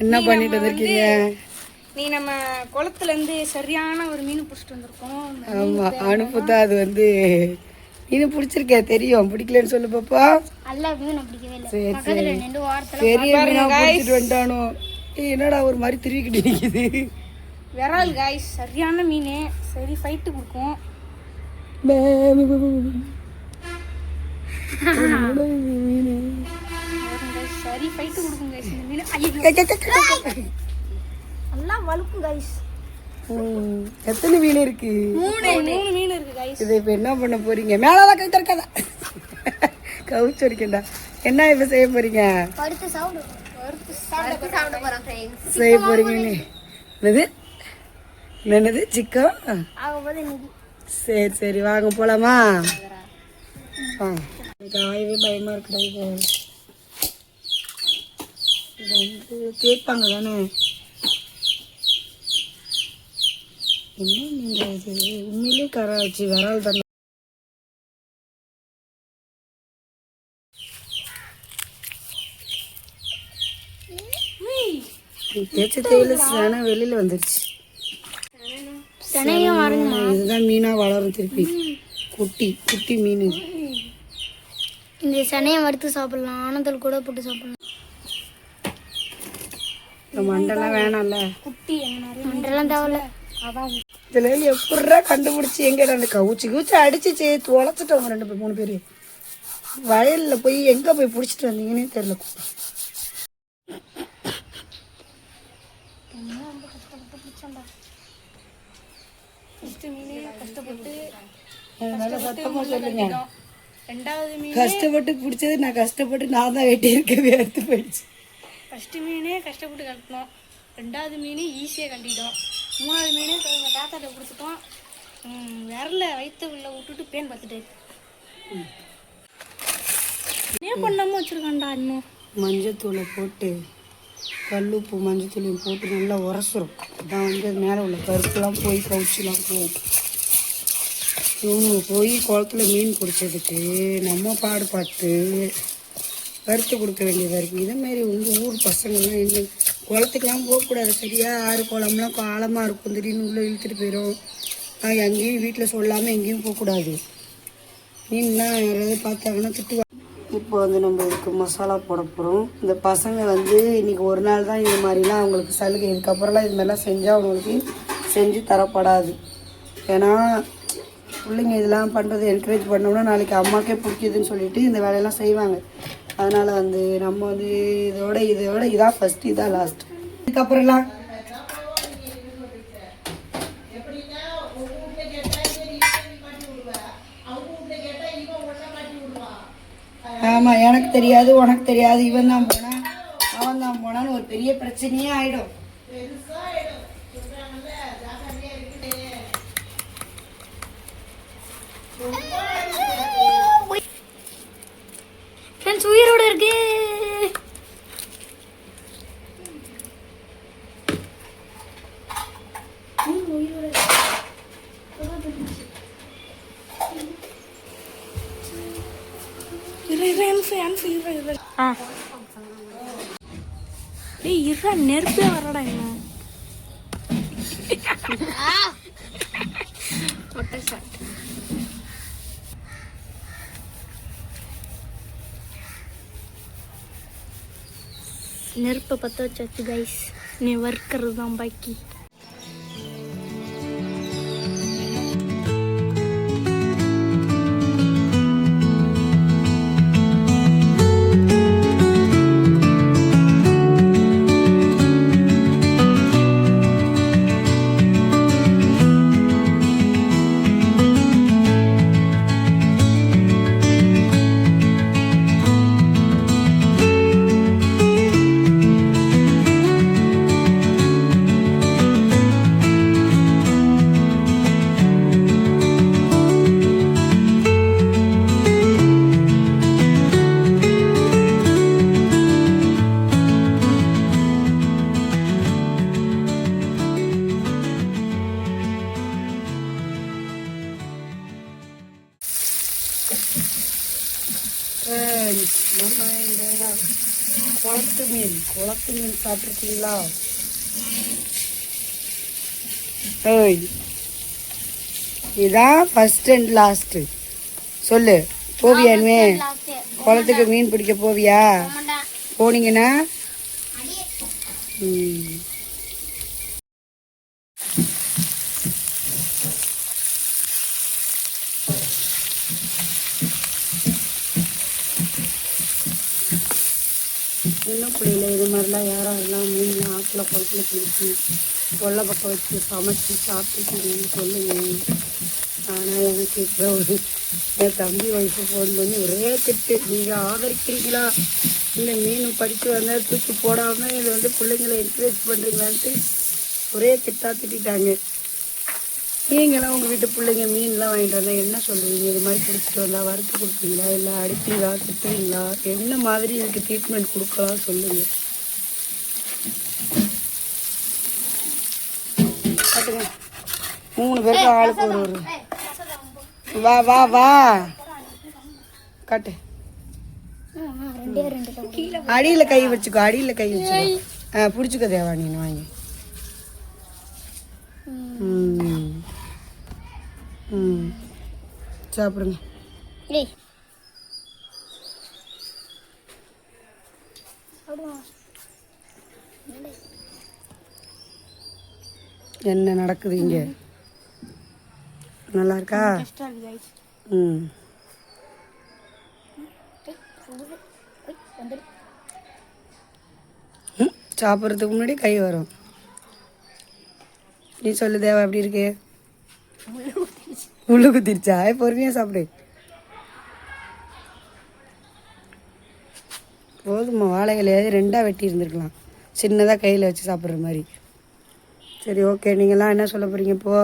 என்ன பண்ணிட்டு வந்திருக்கீங்க? நீ நம்ம குளத்துல இருந்து சரியான ஒரு மீன் பிடிச்சிட்டு வந்திருக்கோம். ஆமா அனுப்புதான் அது வந்து மீன் பிடிச்சிருக்க தெரியும். பிடிக்கலன்னு சொல்லு பாப்பா. அல்ல மீன் பிடிக்கவே இல்லை. சரி பக்கத்துல சரி. பெரிய மீனா பிடிச்சிட்டு வந்துட்டானோ? ஏய், என்னடா ஒரு மாதிரி திருவிக்கிட்டு நிக்குது? விரால் காய்ஸ் சரியான மீன். சரி ஃபைட்டு கொடுக்கும். ஃபைட்டு கொடுக்கும் guys இந்த மீன். ஐயோ நல்லா வலுக்கும் காய்ஸ் ம், எத்தனை மீன் இருக்கு? மூணு மூணு மீன் இருக்கு இதை இப்ப என்ன பண்ண போறீங்க? மேலதான் கை திறக்காத. கவுச்சு என்ன இப்ப செய்ய போறீங்க? செய்ய போறீங்க நீ என்னது? என்னது? சிக்கன்? சரி சரி வாங்க போலாமா? ஆயவே பயமா இருக்குடா இது. கேட்பாங்க தானே? என்ன இது? உண்மையிலே கராச்சி வரால் தானே. தேய்ச்ச தேயில சேனை வெளியில வந்துருச்சு. இதுதான் மீனா வளரும் திருப்பி. குட்டி குட்டி மீன். இந்த சனையை வறுத்து சாப்பிடலாம் ஆனந்தல் கூட போட்டு சாப்பிடலாம். இந்த மண்டெல்லாம் வேணாம்ல. குட்டி மண்டெல்லாம் தேவையில்ல. அதான். இதுல எப்படா கண்டுபிடிச்சி எங்க அந்த கவுச்சி கவுச்சி அடிச்சு சே தொலைச்சிட்டவங்க ரெண்டு பேர் மூணு பேர். வயல்ல போய் எங்க போய் பிடிச்சிட்டு வந்தீங்கன்னே மீனே கஷ்டப்பட்டு பிடிச்சது நான் கஷ்டப்பட்டு நான் தான் வெட்டி இருக்கவே எடுத்து போயிடுச்சு. ஃபர்ஸ்ட் மீனே கஷ்டப்பட்டு கட்டணும் ரெண்டாவது மீன் ஈஸியாக கட்டிட்டோம் மூணாவது மீனே எங்கள் தாத்தாட்ட கொடுத்துட்டோம். விரல வயிற்று உள்ள விட்டுட்டு பேன் பார்த்துட்டு. என்ன பண்ணாமல் வச்சுருக்கான்டா இன்னும் மஞ்சத்தூளை போட்டு கல்லுப்பு மஞ்சத்தூளையும் போட்டு நல்லா உரசுரும் அதான் வந்து அது மேலே உள்ள பருப்புலாம் போய் கவுச்சிலாம் போகும். இவங்க போய் குளத்துல மீன் பிடிச்சதுக்கு நம்ம பாடுபட்டு வறுத்து கொடுக்க வேண்டியதாக இருக்குது இதேமாரி உங்கள் ஊர் பசங்கள்லாம் எங்க குளத்துக்கெலாம் போகக்கூடாது சரியா ஆறு குளம்லாம் ஆழமாக இருக்கும். திடீர்னு உள்ளே இழுத்துட்டு போயிடும் நான் எங்கேயும் வீட்டில் சொல்லாமல் எங்கேயும் போகக்கூடாது மீன்லாம் யாராவது பார்த்தாங்கன்னா திட்டுவாங்க இப்போ வந்து நம்ம இதுக்கு மசாலா போட போகிறோம் இந்த பசங்க வந்து இன்னைக்கு ஒரு நாள் தான் இது மாதிரிலாம் அவங்களுக்கு சலுகை. இதுக்கப்புறம்லாம் இது மாதிரிலாம் செஞ்சால் அவங்களுக்கு செஞ்சு தரப்படாது. ஏன்னா பிள்ளைங்க இதெல்லாம் பண்ணுறது என்கரேஜ் பண்ணோம்னா நாளைக்கு அம்மாக்கே பிடிக்குதுன்னு சொல்லிட்டு இந்த வேலையெல்லாம் செய்வாங்க. அதனால் வந்து நம்ம வந்து இதோட இதோட இதான் ஃபஸ்ட்டு இதான் லாஸ்ட் இதுக்கப்புறம்லாம். ஆமாம் எனக்கு தெரியாது உனக்கு தெரியாது இவன் தான் போனான் அவன் தான் போனான்னு ஒரு பெரிய பிரச்சனையே ஆகிடும் டேய் இருடா நெருப்பே வரடா என்ன? நெருப்பை பற்ற வச்சாச்சு கைஸ் நீ வறுக்கிறது தான் பாக்கி. குளத்து மீன் குளத்து மீன் சாப்பிட்ருக்கீங்களா ஓய் இதான் ஃபர்ஸ்ட் அண்ட் லாஸ்ட்டு சொல்லு போவியா இனிமே? குளத்துக்கு மீன் பிடிக்க போவியா? போனீங்கன்னா? ம். சின்ன பிள்ளையில இது மாதிரிலாம் யாரெல்லாம் மீன்லாம் ஆற்றுல குளத்துல பிடிச்சி கொல்லை பக்கம் வச்சு சமைச்சு சாப்பிட்டுருக்கீங்கன்னு சொல்லுங்க. ஆனால் எனக்கு இப்போ ஒரு என் தம்பி ஒய்ஃபு ஃபோன் பண்ணி ஒரே திட்டு. நீங்கள் ஆதரிக்கிறீங்களா? இல்லை மீன் படித்து வந்தால் தூக்கி போடாமல் இதை வந்து பிள்ளைங்களை என்கரேஜ் பண்ணுறீங்களான்ட்டு ஒரே திட்டாக திட்டாங்க நீங்களாம் உங்கள் வீட்டு பிள்ளைங்க மீன்லாம் வாங்கிட்டு வந்தால் என்ன சொல்லுவீங்க? இது மாதிரி பிடிச்சிட்டு வந்தால் வறுத்து கொடுப்பீங்களா? இல்லை அடிப்பீங்களா? திட்டுவீங்களா? என்ன மாதிரி இதுக்கு ட்ரீட்மெண்ட் கொடுக்கலாம் சொல்லுங்கள் காட்டுங்க மூணு பேருக்கு ஆளுக்கு ஒரு ஒரு. வா வா வா. காட்டு. அடியில் கை வச்சுக்கோ அடியில் கை வச்சுக்கோ. ஆ பிடிச்சிக்கோ தேவா நீ வாங்கி. ம். சாப்பிடுங்க. என்ன நடக்குது இங்கே? நல்லா இருக்கா ம், சாப்பிட்றதுக்கு முன்னாடி கை வரும். நீ சொல்லு தேவா எப்படி இருக்கு? உள்ள குத்திருச்சா பொறுமையாக சாப்பிடு. போதுமா வாழை இலையாவது ரெண்டாக வெட்டி இருந்திருக்கலாம். சின்னதாக கையில் வச்சு சாப்பிட்ற மாதிரி. சரி ஓகே. நீங்கள்லாம் என்ன சொல்ல போகிறீங்க இப்போ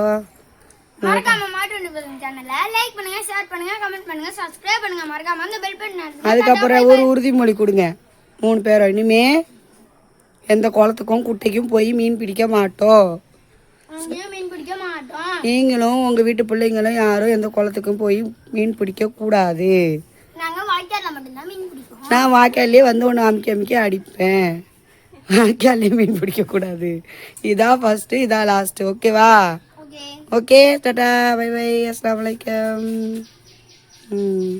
அதுக்கப்புறம் ஒரு உறுதிமொழி கொடுங்க. மூணு பேரும். இனிமே எந்த குளத்துக்கும் குட்டைக்கும் போய் மீன் பிடிக்க மாட்டோம். நீங்களும் உங்கள் வீட்டு பிள்ளைங்களும் யாரும் எந்த குளத்துக்கும் போய் மீன் பிடிக்க கூடாது. நான் வாய்க்காலே வந்து ஒன்று அமுக்கி அமுக்கி அடிப்பேன். வாய்க்காலே மீன் பிடிக்க கூடாது. இதான் ஃபர்ஸ்ட்டு இதான் லாஸ்ட்டு ஓகேவா ஓகே ஓகே டாடா பை பை அஸ்லாம் வலைக்கம் ம்.